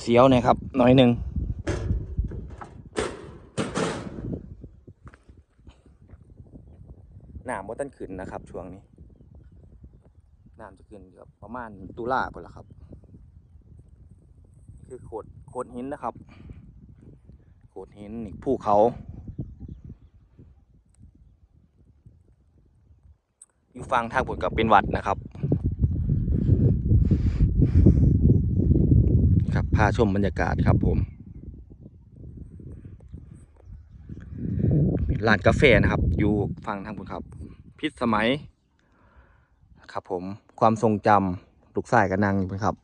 เสียวนะครับน้อยหนึ่งน้ำว่าต้นขึ้นนะครับ ช่วงนี้น้ำจะขึ้นเกือบประมาณตุลาพอละครับ คือโขดโขดหินนะครับ โขดหินนี่ภูเขาอยู่ฟังทางบนกับเป็นวัดนะครับ ครับ พาชมบรรยากาศครับผมร้านกาแฟนะครับ อยู่ฟังทางบนครับ พิษสมัย ครับผมความทรงจำลูกสายกับนางอยู่บนครับ